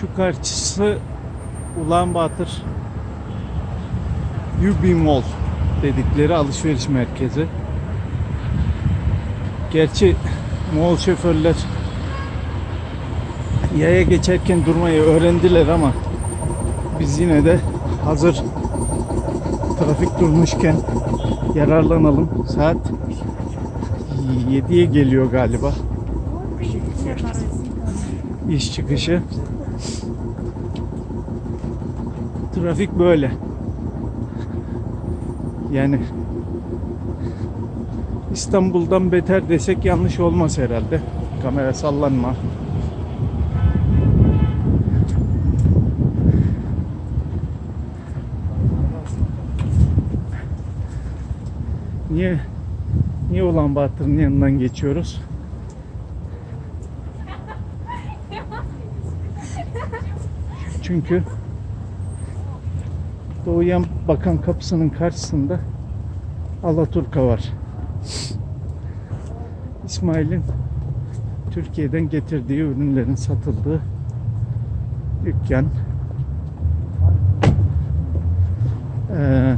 Şu karşısı Ulan Batır Yubi Mall dedikleri alışveriş merkezi. Gerçi Moğol şoförler yaya geçerken durmayı öğrendiler ama biz yine de hazır trafik durmuşken yararlanalım. Saat 7'ye geliyor galiba. İş çıkışı. Trafik böyle. Yani İstanbul'dan beter desek yanlış olmaz herhalde. Kamera sallanma. Niye niye Ulan Batır'ın yanından geçiyoruz? Çünkü Doğuyan Bakan kapısının karşısında Alaturka var. İsmail'in Türkiye'den getirdiği ürünlerin satıldığı dükkan. Ee,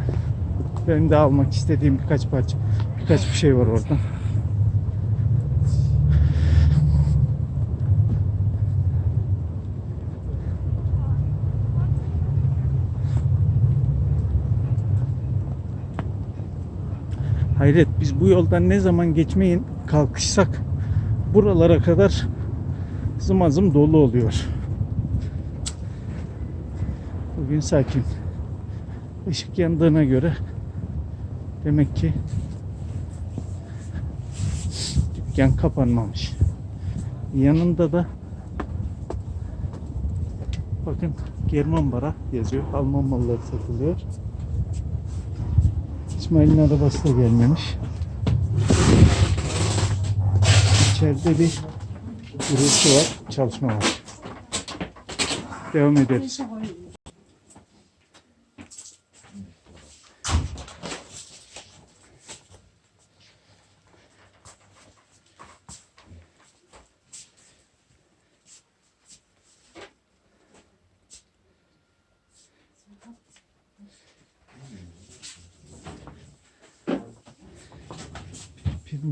benim de almak istediğim birkaç parça, birkaç bir şey var orada. Hayret biz bu yoldan ne zaman geçmeyin kalkışsak buralara kadar zımazım dolu oluyor. Bugün sakin. Işık yandığına göre demek ki dükkan kapanmamış. Yanında da bakın German Bara yazıyor. Alman malları satılıyor. İsmail'in arabası da gelmemiş. İçeride bir gürültü var, çalışma var. Devam ederiz.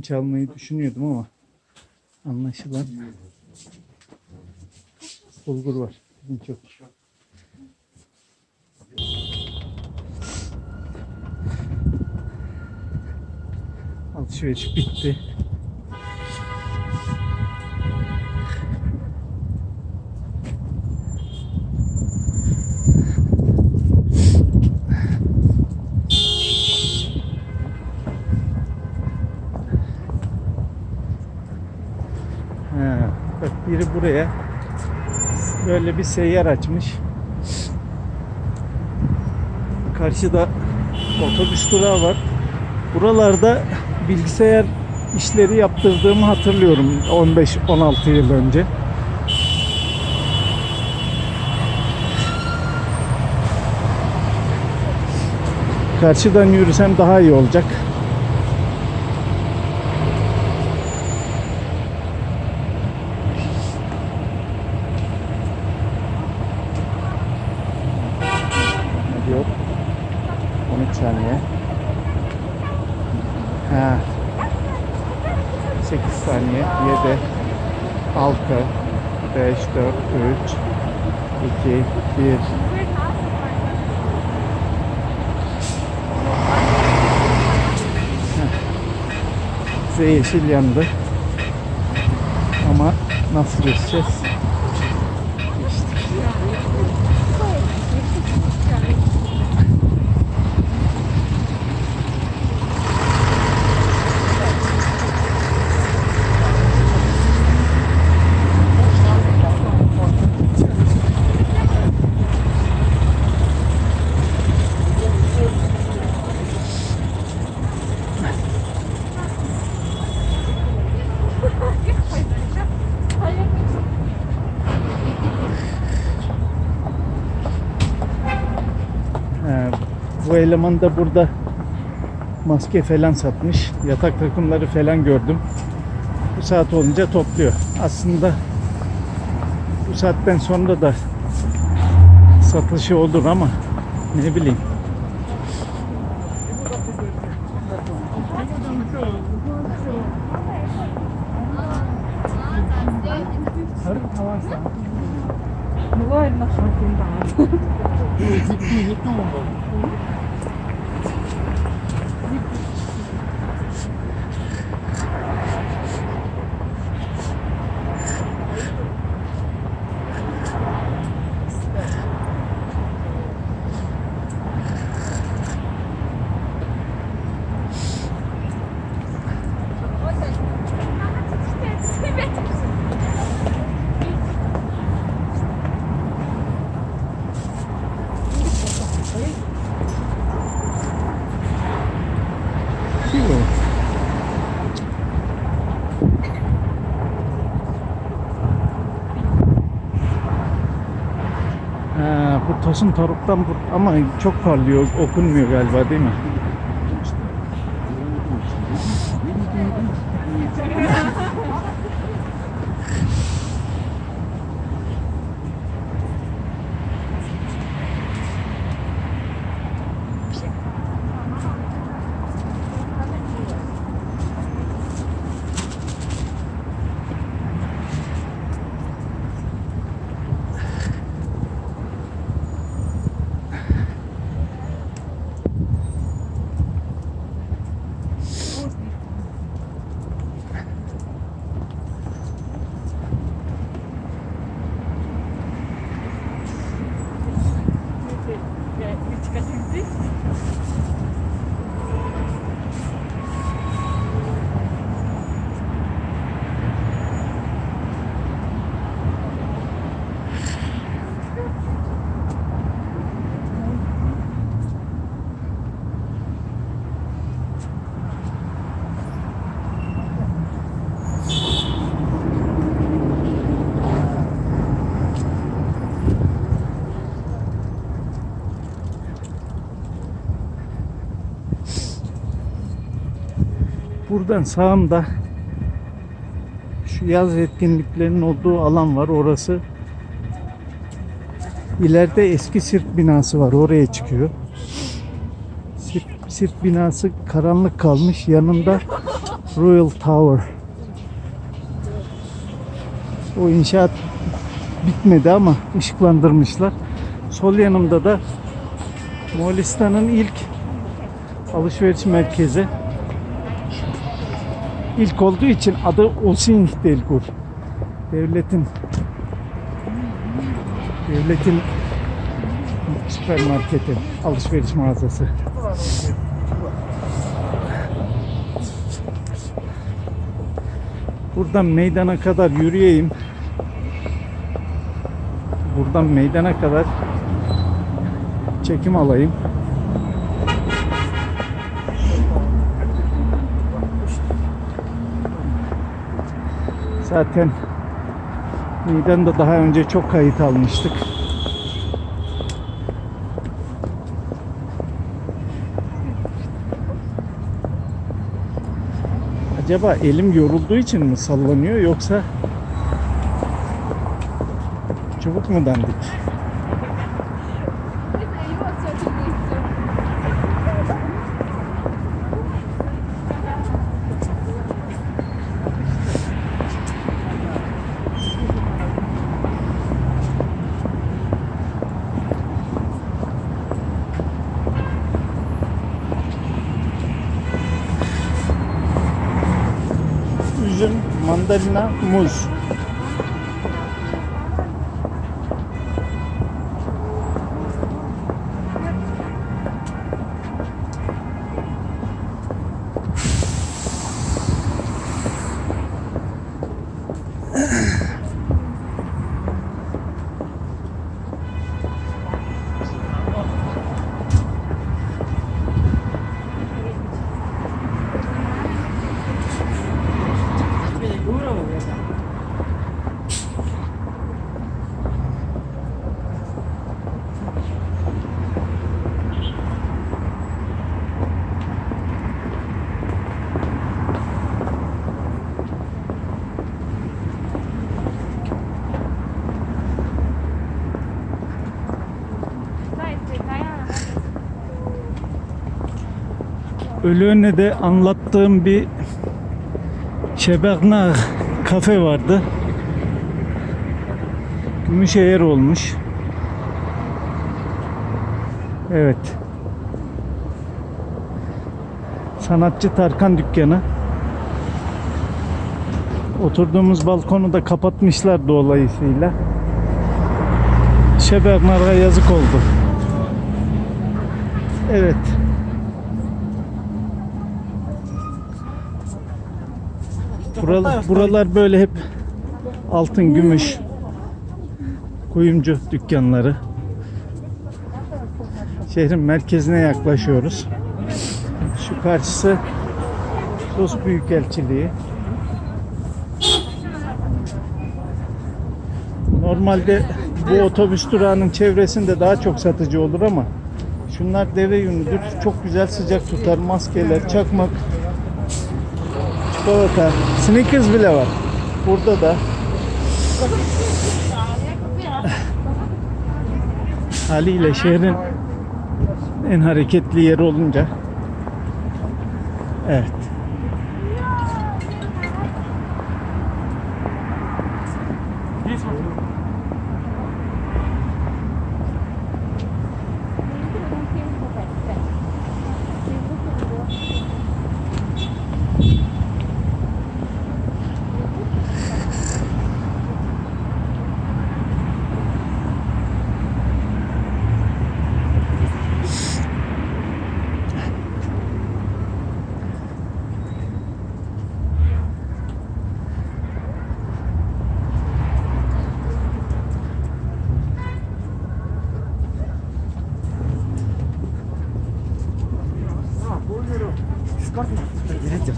Pirinç almayı düşünüyordum ama anlaşılan bulgur var. Pirinç yok. Alışveriş bitti. Ha, bak biri buraya böyle bir seyyar açmış. Karşıda otobüs durağı var. Buralarda bilgisayar işleri yaptırdığımı hatırlıyorum 15-16 yıl önce. Karşıdan yürüsem daha iyi olacak. Saniye. Ha. 8 saniye. 7 6 5 4 3 2 1 Size yeşil yandı. Ama nasıl geçeceğiz? Geçtik. Ee, bu eleman da burada maske falan satmış. Yatak takımları falan gördüm. Bu saat olunca topluyor. Aslında bu saatten sonra da satışı olur ama ne bileyim. Бывает на шоке, да. Bu toruktan bu, ama çok parlıyor, okunmuyor galiba değil mi? Buradan sağımda şu yaz etkinliklerinin olduğu alan var. Orası ileride eski sirk binası var. Oraya çıkıyor. Sirk, sirk binası karanlık kalmış. Yanında Royal Tower. O inşaat bitmedi ama ışıklandırmışlar. Sol yanımda da Moğolistan'ın ilk alışveriş merkezi. İlk olduğu için adı Osing Delgur. Devletin devletin süpermarketi, alışveriş mağazası. Buradan meydana kadar yürüyeyim. Buradan meydana kadar çekim alayım. Zaten Meydanda daha önce çok kayıt almıştık. Acaba elim yorulduğu için mi sallanıyor yoksa çubuk mu dandik? Mandalina, muz. Ölüönne'de anlattığım bir Şebeknar kafe vardı. Gümüşehir olmuş. Evet. Sanatçı Tarkan dükkanı. Oturduğumuz balkonu da kapatmışlar dolayısıyla. Şebeknar'a yazık oldu. Evet. Buralar, buralar böyle hep altın, gümüş, kuyumcu dükkanları. Şehrin merkezine yaklaşıyoruz. Şu karşısı Rus Büyükelçiliği. Normalde bu otobüs durağının çevresinde daha çok satıcı olur ama şunlar deve yünüdür. Çok güzel sıcak tutar. Maskeler, çakmak, çikolata, Snickers bile var. Burada da haliyle şehrin en hareketli yeri olunca evet. можно? Идите.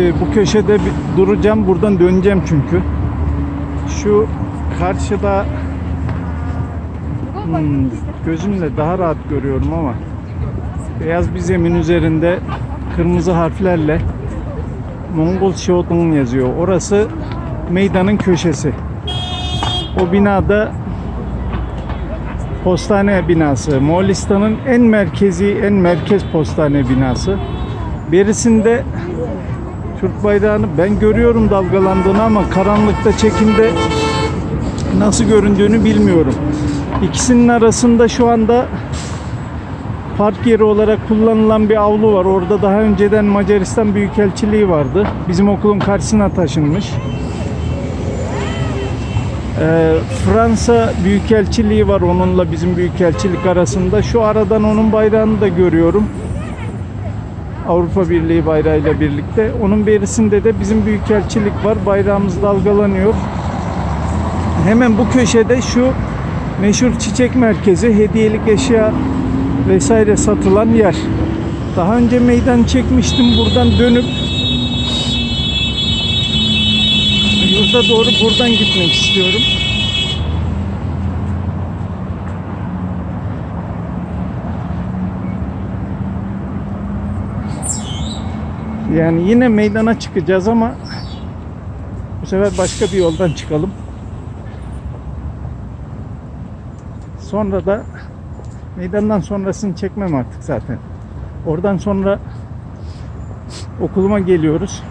Şimdi bu köşede bir duracağım. Buradan döneceğim çünkü. Şu karşıda hmm, gözümle daha rahat görüyorum ama beyaz bir zemin üzerinde kırmızı harflerle Mongol Shogun yazıyor. Orası meydanın köşesi. O binada postane binası. Moğolistan'ın en merkezi, en merkez postane binası. Berisinde Türk bayrağını ben görüyorum dalgalandığını ama karanlıkta çekimde nasıl göründüğünü bilmiyorum. İkisinin arasında şu anda park yeri olarak kullanılan bir avlu var. Orada daha önceden Macaristan Büyükelçiliği vardı. Bizim okulun karşısına taşınmış. Ee, Fransa Büyükelçiliği var onunla bizim Büyükelçilik arasında. Şu aradan onun bayrağını da görüyorum. Avrupa Birliği bayrağıyla birlikte. Onun berisinde de bizim büyükelçilik var. Bayrağımız dalgalanıyor. Hemen bu köşede şu meşhur çiçek merkezi, hediyelik eşya vesaire satılan yer. Daha önce meydan çekmiştim buradan dönüp yurda doğru buradan gitmek istiyorum. Yani yine meydana çıkacağız ama bu sefer başka bir yoldan çıkalım. Sonra da meydandan sonrasını çekmem artık zaten. Oradan sonra okuluma geliyoruz.